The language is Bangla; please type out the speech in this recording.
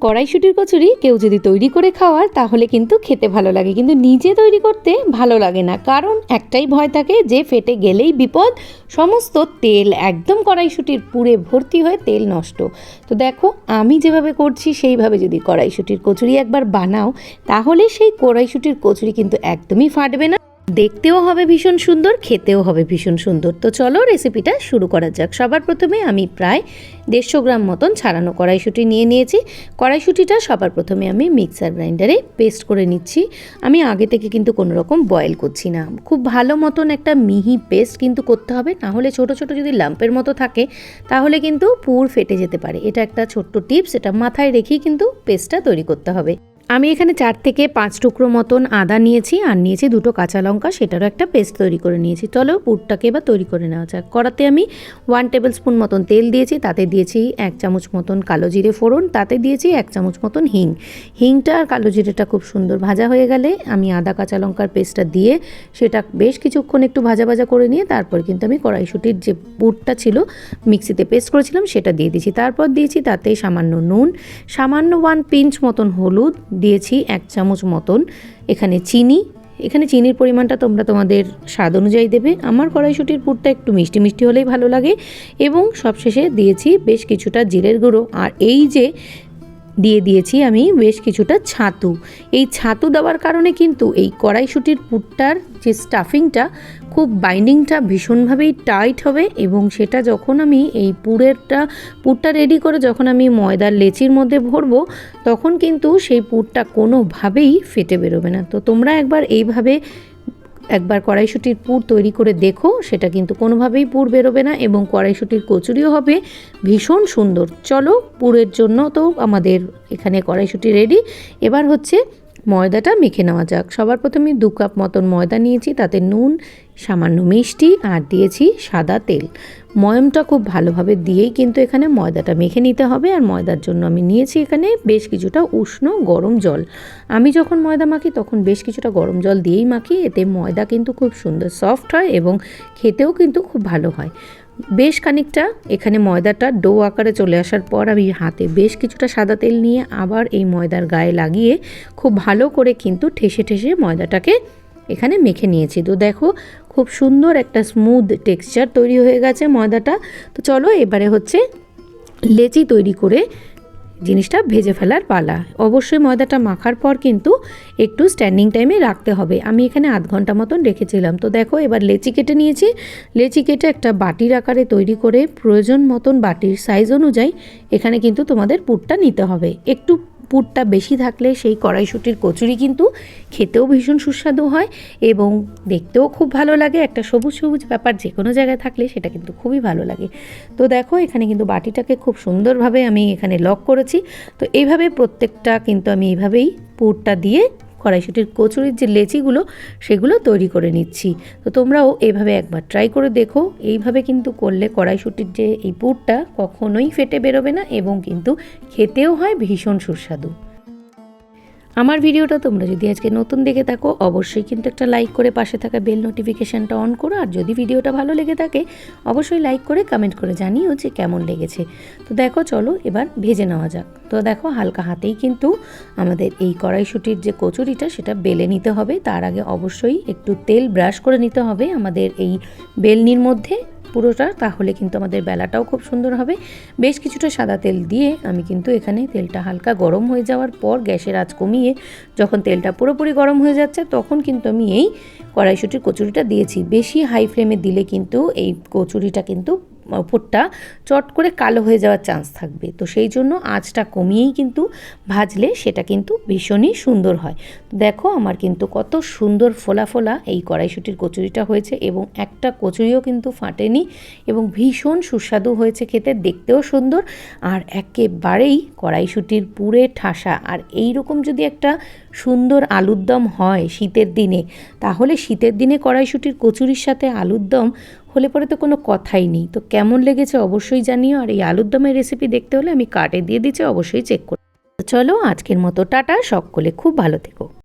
কড়াইশুটির কচুরি কেউ যদি তৈরি করে খাওয়ার, তাহলে কিন্তু খেতে ভালো লাগে। কিন্তু নিজে তৈরি করতে ভালো লাগে না। কারণ একটাই ভয় থাকে যে ফেটে গেলেই বিপদ। সমস্ত তেল একদম কড়াইশুটির পুরে ভর্তি হয়ে তেল নষ্ট। তো দেখো, আমি যেভাবে করছি, সেইভাবে যদি কড়াইশুটির কচুরি একবার বানাও, তাহলে সেই কড়াইশুটির কচুরি কিন্তু একদমই ফাটবে না। দেখতেও হবে ভীষণ সুন্দর, খেতেও হবে ভীষণ সুন্দর। তো চলো রেসিপিটা শুরু করা যাক। সবার প্রথমে আমি প্রায় দেড়শো গ্রাম মতন ছাড়ানো কড়াইশুঁটি নিয়ে নিয়েছি। কড়াইশুঁটিটা সবার প্রথমে আমি মিক্সার গ্রাইন্ডারে পেস্ট করে নিচ্ছি। আমি আগে থেকে কিন্তু কোনো রকম বয়েল করছি না। খুব ভালো মতন একটা মিহি পেস্ট কিন্তু করতে হবে, না হলে ছোটো ছোটো যদি লাম্পের মতো থাকে, তাহলে কিন্তু পুর ফেটে যেতে পারে। এটা একটা ছোট্ট টিপস এটা মাথায় রেখেই কিন্তু পেস্টটা তৈরি করতে হবে। আমি এখানে চার থেকে পাঁচ টুকরো মতন আদা নিয়েছি আর নিয়েছি দুটো কাঁচা লঙ্কা, সেটারও একটা পেস্ট তৈরি করে নিয়েছি। চলো পুরটাকে এবার তৈরি করে নেওয়া যাক। কড়াতে আমি ওয়ান টেবিল স্পুন মতন তেল দিয়েছি, তাতে দিয়েছি এক চামচ মতন কালো জিরে ফোড়ন, তাতে দিয়েছি এক চামচ মতন হিং। হিংটা আর কালো জিরেটা খুব সুন্দর ভাজা হয়ে গেলে আমি আদা, কাঁচা লঙ্কার পেস্টটা দিয়ে সেটা বেশ কিছুক্ষণ একটু ভাজা ভাজা করে নিয়ে তারপর কিন্তু আমি কড়াইশুটির যে পুরটা ছিল, মিক্সিতে পেস্ট করেছিলাম সেটা দিয়ে দিয়েছি। তারপর দিয়েছি তাতে সামান্য নুন, সামান্য ওয়ান পিঞ্চ মতন হলুদ দিয়েছি এক চামচ মতন। এখানে চিনি। এখানে চিনির পরিমাণটা তোমরা তোমাদের স্বাদ অনুযায়ী দেবে। আমার কড়াইশুটির পুরটা একটু মিষ্টি মিষ্টি হলেই ভালো লাগে। এবং সবশেষে দিয়েছি বেশ কিছুটা জিরের গুঁড়ো। আর এই যে দিয়ে দিয়েছি আমি বেশ কিছুটা ছাতু। এই ছাতু দেওয়ার কারণে কিন্তু এই কড়াইশুটির পুরটার যে স্টাফিংটা খুব বাইন্ডিংটা ভীষণভাবেই টাইট হবে এবং সেটা যখন আমি এই পুরেরটা পুরটা রেডি করে যখন আমি ময়দার লেচির মধ্যে ভরবো, তখন কিন্তু সেই পুরটা কোনোভাবেই ফেটে বেরোবে না। তো তোমরা একবার এইভাবে একবার কড়াইশুটির পুর তৈরি করে দেখো, সেটা কিন্তু কোনোভাবেই পুর বেরোবে না এবং কড়াইশুটির কচুরিও হবে ভীষণ সুন্দর। চলো, পুরের জন্য তো আমাদের এখানে কড়াইশুটি রেডি এবার হচ্ছে ময়দাটা মেখে নেওয়া যাক। সবার প্রথমে দু কাপ মতন ময়দা নিয়েছি, তাতে নুন, সামান্য মিষ্টি, আর দিয়েছি সাদা তেল। ময়মটা খুব ভালোভাবে দিয়েই কিন্তু এখানে ময়দাটা মেখে নিতে হবে। আর ময়দার জন্য আমি নিয়েছি এখানে বেশ কিছুটা উষ্ণ গরম জল। আমি যখন ময়দা মাখি তখন বেশ কিছুটা গরম জল দিয়েই মাখি। এতে ময়দা কিন্তু খুব সুন্দর সফট হয় এবং খেতেও কিন্তু খুব ভালো হয়। বেশ খানিকটা এখানে ময়দাটা ডো আকারে চলে আসার পর আমি হাতে বেশ কিছুটা সাদা তেল নিয়ে আবার এই ময়দার গায়ে লাগিয়ে খুব ভালো করে কিন্তু ঠেসে ঠেসে ময়দাটাকে এখানে মেখে নিয়েছি। তো দেখো, খুব সুন্দর একটা স্মুথ টেক্সচার তৈরি হয়ে গেছে ময়দাটা। তো চলো এবারে হচ্ছে লেচি তৈরি করে জিনিসটা ভেজে ফেলার পালা। অবশ্যই ময়দাটা মাখার পর কিন্তু একটু স্ট্যান্ডিং টাইমে রাখতে হবে। আমি এখানে আধ ঘণ্টা মতন রেখেছিলাম। তো দেখো, এবার লেচি কেটে নিয়েছি। লেচি কেটে একটা বাটির আকারে তৈরি করে প্রয়োজন মতন বাটির সাইজ অনুযায়ী এখানে কিন্তু তোমাদের পুরটা নিতে হবে। একটু পুরটা বেশি থাকলে সেই কড়াইশুটির কচুরি কিন্তু খেতেও ভীষণ সুস্বাদু হয় এবং দেখতেও খুব ভালো লাগে। একটা সবুজ সবুজ ব্যাপার যে কোনো জায়গায় থাকলে সেটা কিন্তু খুবই ভালো লাগে। তো দেখো, এখানে কিন্তু বাটিটাকে খুব সুন্দরভাবে আমি এখানে লক করেছি। তো এইভাবে প্রত্যেকটা কিন্তু আমি এইভাবেই পুরটা দিয়ে কড়াইশুটির কচুরির যে লেচিগুলো, সেগুলো তৈরি করে নিচ্ছি। তো তোমরাও এভাবে একবার ট্রাই করে দেখো। এইভাবে কিন্তু করলে কড়াইশুটির যে এই পুরটা কখনোই ফেটে বেরোবে না এবং কিন্তু খেতেও হয় ভীষণ সুস্বাদু। আমার ভিডিওটা তোমরা যদি আজকে নতুন দেখে থাকো, অবশ্যই কিন্তু একটা লাইক করে পাশে থাকা বেল নোটিফিকেশানটা অন করো। আর যদি ভিডিওটা ভালো লেগে থাকে, অবশ্যই লাইক করে কমেন্ট করে জানিও যে কেমন লেগেছে। তো দেখো, চলো এবার ভেজে নেওয়া যাক। তো দেখো, হালকা হাতেই কিন্তু আমাদের এই কড়াইশুটির যে কচুরিটা, সেটা বেলে নিতে হবে। তার আগে অবশ্যই একটু তেল ব্রাশ করে নিতে হবে আমাদের এই বেলনির মধ্যে। পুরোটা, তাহলে কিন্তু আমাদের বেলাটাও খুব সুন্দর হবে। বেশ কিছুটা সাদা তেল দিয়ে আমি কিন্তু এখানে তেলটা হালকা গরম হয়ে যাওয়ার পর গ্যাসের আঁচ কমিয়ে যখন তেলটা পুরোপুরি গরম হয়ে যাচ্ছে, তখন কিন্তু আমি এই কড়াইশুটির কচুরিটা দিয়েছি। বেশি হাই ফ্লেমে দিলে কিন্তু এই কচুরিটা কিন্তু ওপরটা চট করে কালো হয়ে যাওয়ার চান্স থাকবে। তো সেই জন্য আঁচটা কমিয়েই কিন্তু ভাজলে সেটা কিন্তু ভীষণই সুন্দর হয়। দেখো আমার কিন্তু কত সুন্দর ফোলা ফোলা এই কড়াইশুটির কচুরিটা হয়েছে এবং একটা কচুরিও কিন্তু ফাটেনি এবং ভীষণ সুস্বাদু হয়েছে খেতে, দেখতেও সুন্দর আর একেবারেই কড়াইশুটির পুরে ঠাসা। আর এই রকম যদি একটা সুন্দর আলুর দম হয় শীতের দিনে, তাহলে শীতের দিনে কড়াইশুটির কচুরির সাথে আলুর দম হলে পরে তো কোনো কথাই নেই। তো কেমন লেগেছে অবশ্যই জানিও, আর এই আলুর দমের রেসিপি দেখতে হলে আমি কার্ডে দিয়ে দিচ্ছি, অবশ্যই চেক করো। চলো আজকের মতো টাটা, সকলে খুব ভালো থেকো।